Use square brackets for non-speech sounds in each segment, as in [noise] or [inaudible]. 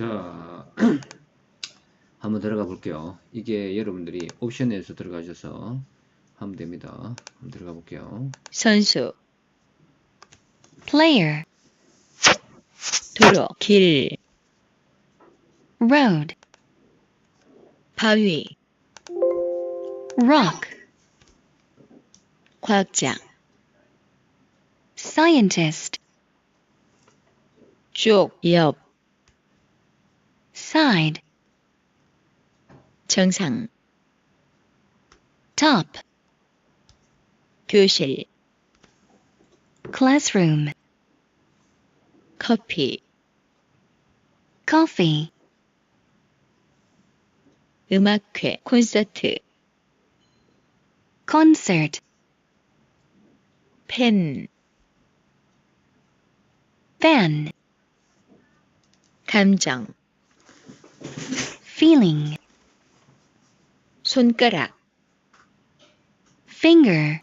자, [clears throat] 한번 들어가 볼게요. 이게 여러분들이 옵션에서 들어가셔서 하면 됩니다. 한번 들어가 볼게요. 선수 player 도로 길 road 바위 rock 과학자 scientist 쪽, 옆 side 정상 top 교실 classroom 커피 coffee 음악회 콘서트 concert 펜 fan 감정 feeling 손가락 finger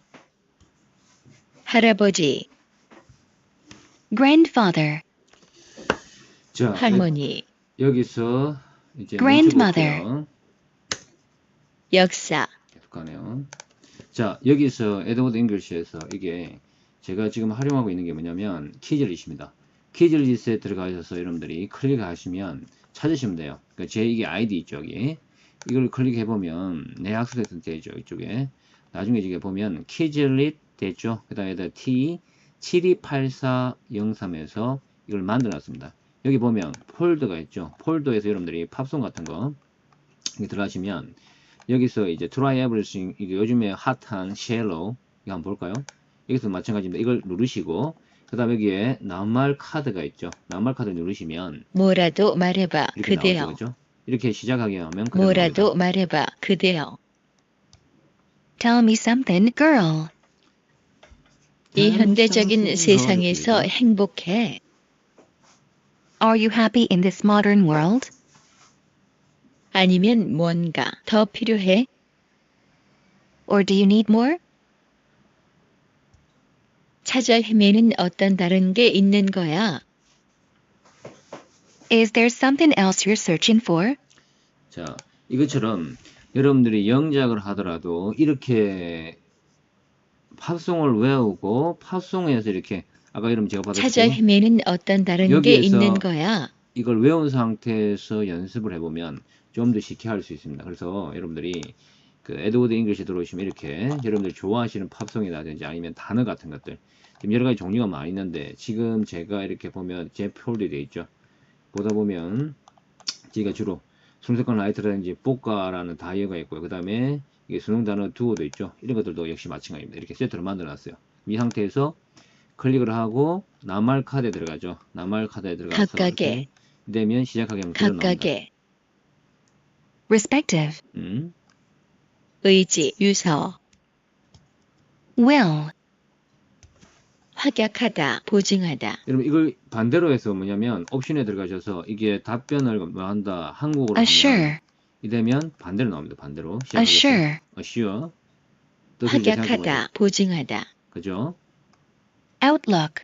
할아버지 grandfather 자, 할머니 여기서 이제 Grandmother. 역사 계속 가네요. 자, 여기서 에드워드 잉글시에서 이게 제가 지금 활용하고 있는 게 뭐냐면 키즐릿입니다. 키즐릿에 들어가셔서 여러분들이 클릭하시면 찾으시면 돼요. 그러니까 제 이게 아이디 있죠, 여기. 이걸 클릭해 보면 내 학습했던 되죠, 이쪽에. 나중에 이게 보면 키즐릿 됐죠. 그 다음에 T 728403에서 이걸 만들어 놨습니다. 여기 보면 폴더가 있죠. 폴더에서 여러분들이 팝송 같은 거 들어가시면 여기서 이제 try everything 이게 요즘에 핫한 shallow 이거 한번 볼까요? 여기서 마찬가지입니다. 이걸 누르시고 그 다음에 여기에 낱말 카드가 있죠. 낱말 카드 누르시면 뭐라도 말해봐 이렇게 그대여 나오죠. 그죠? 이렇게 시작하게 하면 그대로 뭐라도 나옵니다. 말해봐 그대여 Tell me something girl 이 현대적인 세상에서 girl. 행복해 Are you happy in this modern world? 아니면 뭔가 더 필요해? Or do you need more? 찾아 헤매는 어떤 다른 게 있는 거야. Is there something else you're searching for? 자, 이것처럼 여러분들이 영작을 하더라도 이렇게 팝송을 외우고 팝송에서 이렇게 아까 여러분 제가 찾아 받았듯이 헤매는 어떤 다른 게 여기에서 있는 거야. 이걸 외운 상태에서 연습을 해보면 좀 더 쉽게 할 수 있습니다. 그래서 여러분들이 그 에드워드 잉글시 들어오시면 이렇게 여러분들이 좋아하시는 팝송이라든지 아니면 단어 같은 것들 지금 여러 가지 종류가 많이 있는데 지금 제가 이렇게 보면 제 폴더에 되어 있죠. 보다 보면 제가 주로 순서권 라이트라든지 뽀까라는 다이어가 있고요. 그 다음에 이게 수능 단어 두어도 있죠. 이런 것들도 역시 마찬가지입니다. 이렇게 세트로 만들어 놨어요. 이 상태에서 클릭을 하고 낱말 카드에 들어가죠. 낱말 카드에 들어가서 각각의. 되면 시작하게 하면. 각각의 respective 음. 의지 유서. Will 확약하다 보증하다. 여러분 이걸 반대로 해서 뭐냐면 옵션에 들어가셔서 이게 답변을 뭐 한다 한국어로 assure 이 되면 반대로 나옵니다. 반대로. Assure assure. 확약하다 보증하다. 그죠? outlook.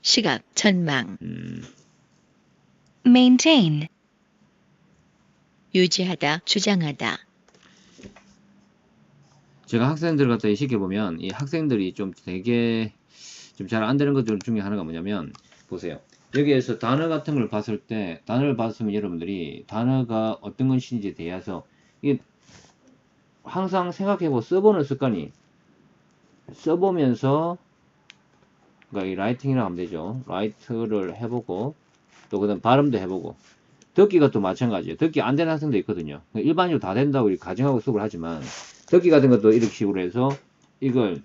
시각 전망. 음, maintain. 유지하다 주장하다 제가 학생들 갖다 시켜보면 이 학생들이 좀 되게 좀 잘 안 되는 것들 중에 하나가 뭐냐면 보세요. 여기에서 단어 같은 걸 봤을 때 단어를 봤으면 여러분들이 단어가 어떤 것인지에 대해서 이게 항상 생각해보고 써보는 습관이 써보면서 그러니까 이 라이팅이라고 하면 되죠. 라이트를 해보고 또 그다음 발음도 해보고 듣기가 또 마찬가지예요. 듣기 안 되는 학생도 있거든요. 일반적으로 다 된다고 가정하고 수업을 하지만 듣기 같은 것도 이렇게 식으로 해서 이걸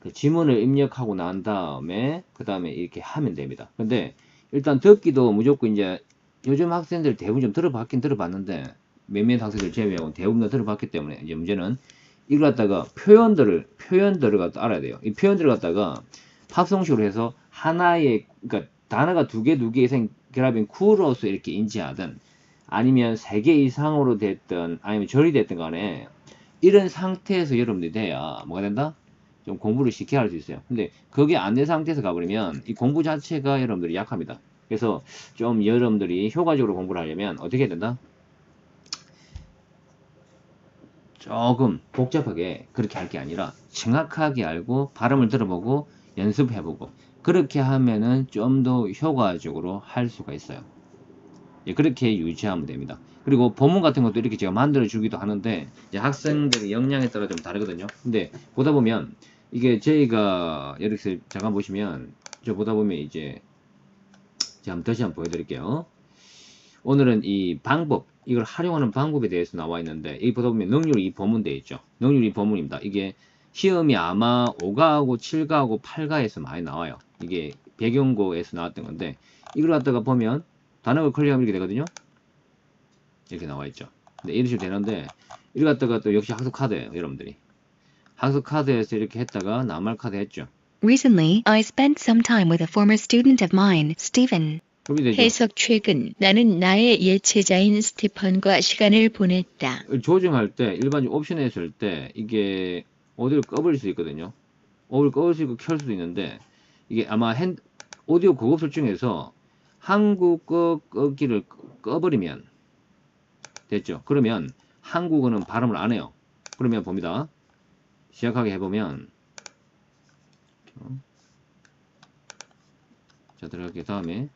그 지문을 입력하고 난 다음에 그 다음에 이렇게 하면 됩니다. 근데 일단 듣기도 무조건 이제 요즘 학생들 대부분 좀 들어봤긴 들어봤는데 몇몇 학생들 제외하고 대부분 다 들어봤기 때문에 이제 문제는 이걸 갖다가 표현들을 표현들을 갖다 알아야 돼요. 이 표현들을 갖다가 팝송식으로 해서 하나의 그러니까 단어가 두 개 두 개 이상 결합인 구로서 이렇게 인지하든 아니면 세 개 이상으로 됐든 아니면 절이 됐든 간에 이런 상태에서 여러분들이 돼야 뭐가 된다? 좀 공부를 쉽게 할 수 있어요. 근데 그게 안 된 상태에서 가버리면 이 공부 자체가 여러분들이 약합니다. 그래서 좀 여러분들이 효과적으로 공부를 하려면 어떻게 해야 된다? 조금 복잡하게 그렇게 할 게 아니라 정확하게 알고 발음을 들어보고 연습해보고 그렇게 하면은 좀 더 효과적으로 할 수가 있어요. 예, 그렇게 유지하면 됩니다. 그리고 본문 같은 것도 이렇게 제가 만들어 주기도 하는데 이제 학생들의 역량에 따라 좀 다르거든요. 근데 보다 보면 이게 저희가 이렇게 잠깐 보시면 저 보다 보면 이제 제가 다시 한번 보여드릴게요. 오늘은 이 방법 이걸 활용하는 방법에 대해서 나와 있는데 여기 보다 보면 능률 이 본문 되어 있죠. 능률 이 본문입니다. 이게 시험이 아마 5가하고 7가하고 8가에서 많이 나와요. 이게 배경고에서 나왔던 건데 이걸 갖다가 보면 단어를 클릭하면 이렇게 되거든요. 이렇게 나와 있죠. 근데 이런 식으로 되는데 이걸 갖다가 또 역시 학습 카드예요. 여러분들이. 학습 카드에서 이렇게 했다가 나말 카드 했죠. Recently, I spent some time with a former student of mine, Stephen. 해석 최근 나는 나의 예체자인 스티펀과 시간을 보냈다. 조정할 때 일반적 옵션에 했을 때 이게 오디오를 꺼버릴 수 있거든요. 오디오를 꺼버릴 수 있고 켤 수도 있는데 이게 아마 핸 오디오 고급 설정에서 한국어 끄기를 꺼버리면 됐죠. 그러면 한국어는 발음을 안 해요. 그러면 봅니다. 시작하게 해보면 자 들어갈게요. 다음에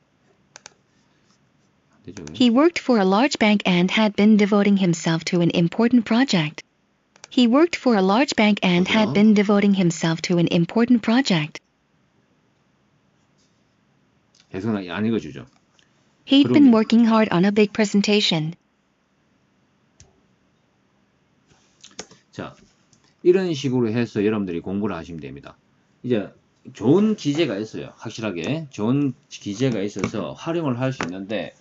되죠. He worked for a large bank and had been devoting himself to an important project. He worked for a large bank and Uh-huh. had been devoting himself to an important project. 해석은 안 읽어주죠. He'd been working hard on a big presentation. 자, 이런 식으로 해서 여러분들이 공부를 하시면 됩니다. 이제 좋은 기재가 있어요. 확실하게 좋은 기재가 있어서 활용을 할 수 있는데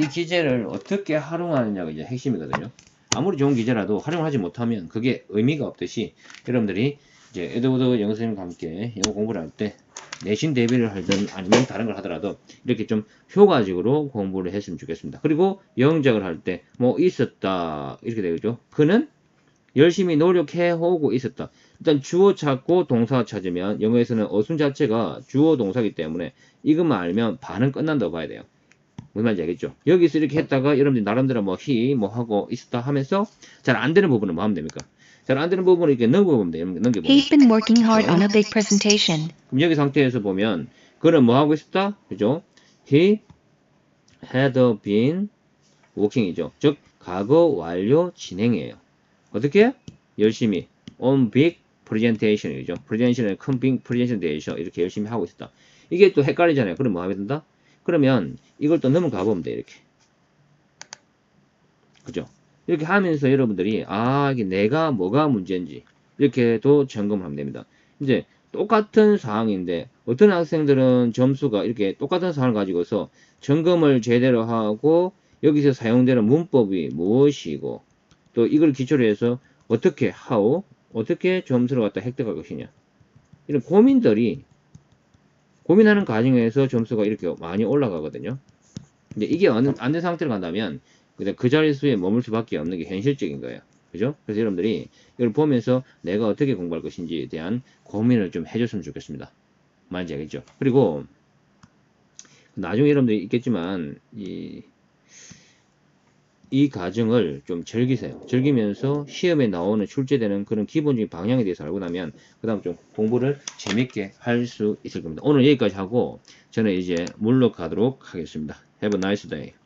이 기재를 어떻게 활용하느냐가 이제 핵심이거든요. 아무리 좋은 기재라도 활용하지 못하면 그게 의미가 없듯이 여러분들이 이제 에드워드 영어 선생님과 함께 영어 공부를 할때 내신 대비를 하든 아니면 다른 걸 하더라도 이렇게 좀 효과적으로 공부를 했으면 좋겠습니다. 그리고 영작을 할 때 뭐 있었다 이렇게 되겠죠. 그는 열심히 노력해 오고 있었다. 일단 주어 찾고 동사 찾으면 영어에서는 어순 자체가 주어 동사기 때문에 이것만 알면 반은 끝난다고 봐야 돼요. 무슨 말인지 알겠죠? 여기서 이렇게 했다가 여러분들이 나름대로 뭐 he 뭐 하고 있었다 하면서 잘 안 되는 부분은 뭐 하면 됩니까? 잘 안 되는 부분을 이렇게 넘겨보면 돼요. 넘겨보면. He'd been working hard on a big presentation. 그럼 여기 상태에서 보면 그는 뭐 하고 있었다? 그죠? He had been working이죠. 즉 과거 완료 진행이에요. 어떻게? 열심히 on big presentation이죠. presentation은 큰 big presentation 이렇게 열심히 하고 있었다. 이게 또 헷갈리잖아요. 그럼 뭐 하면 된다? 그러면 이걸 또 넘어가 보면 돼 이렇게. 그죠? 이렇게 하면서 여러분들이 아 이게 내가 뭐가 문제인지 이렇게도 점검을 하면 됩니다. 이제 똑같은 상황인데 어떤 학생들은 점수가 이렇게 똑같은 상황을 가지고서 점검을 제대로 하고 여기서 사용되는 문법이 무엇이고 또 이걸 기초로 해서 어떻게 how 어떻게 점수를 갖다 획득할 것이냐 이런 고민들이 고민하는 과정에서 점수가 이렇게 많이 올라가거든요. 근데 이게 안 된 상태로 간다면 그 자릿수에 머물 수밖에 없는 게 현실적인 거예요. 그죠? 그래서 여러분들이 이걸 보면서 내가 어떻게 공부할 것인지에 대한 고민을 좀 해줬으면 좋겠습니다. 말인지 알겠죠? 그리고 나중에 여러분들이 있겠지만 이, 이 과정을 좀 즐기세요. 즐기면서 시험에 나오는 출제되는 그런 기본적인 방향에 대해서 알고 나면 그 다음 좀 공부를 재밌게 할 수 있을 겁니다. 오늘 여기까지 하고 저는 이제 물러가도록 하겠습니다. Have a nice day.